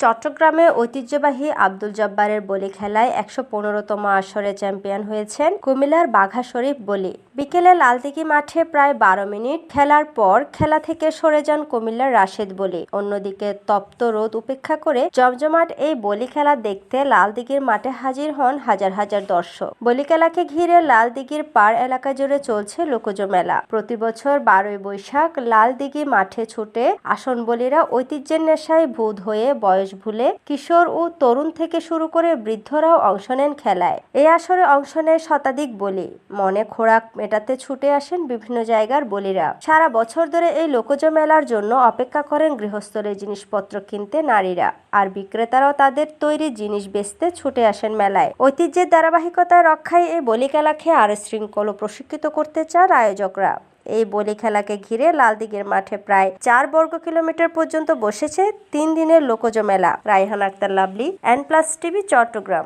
চট্টগ্রামে ঐতিহ্যবাহী আব্দুল জব্বারের বলি খেলায় একশো পনেরোতম আসরে চ্যাম্পিয়ন হয়েছেন কুমিল্লার বাঘা শরীফ বলি। বিকেলে লালদিঘি মাঠে প্রায় বারো মিনিট খেলার পর খেলা থেকে সরে যান কুমিল্লার রাশেদ বলি। অন্যদিকে তপ্ত রোদ উপেক্ষা করে জমজমাট এই বলি খেলা দেখতে লালদিঘির মাঠে হাজির হন হাজার হাজার দর্শক। বলি খেলাকে ঘিরে লালদিঘির পার এলাকা জুড়ে চলছে লোকজ মেলা। প্রতি বছর বারোই বৈশাখ লালদিঘি মাঠে ছুটে আসন বলিরা ঐতিহ্যের নেশায় ভূত হয়ে বয়স ভুলে কিশোর ও তরুণ থেকে শুরু করে বৃদ্ধরাও অংশ নেন খেলায়। এই আসরে অংশ নেয় শতাধিক বলি। মনে খোরাক মেটাতে ছুটে আসেন বিভিন্ন জায়গার বলিরা। সারা বছর ধরে এই লোকজ মেলার জন্য অপেক্ষা করেন গৃহস্থলের জিনিসপত্র কিনতে নারীরা। আর বিক্রেতারাও তাদের তৈরি জিনিস বেচতে ছুটে আসেন মেলায়। ঐতিহ্যের ধারাবাহিকতায় রক্ষায় এই বলি খেলাকে আরও শৃঙ্খল ও প্রশিক্ষিত করতে চান আয়োজকরা। এই বলি খেলাকে ঘিরে লালদিগের মাঠে প্রায় চার বর্গ কিলোমিটার পর্যন্ত বসেছে তিন দিনের লোকজ মেলা। Raihan Akhtar, Lovely N plus TV Chittagong.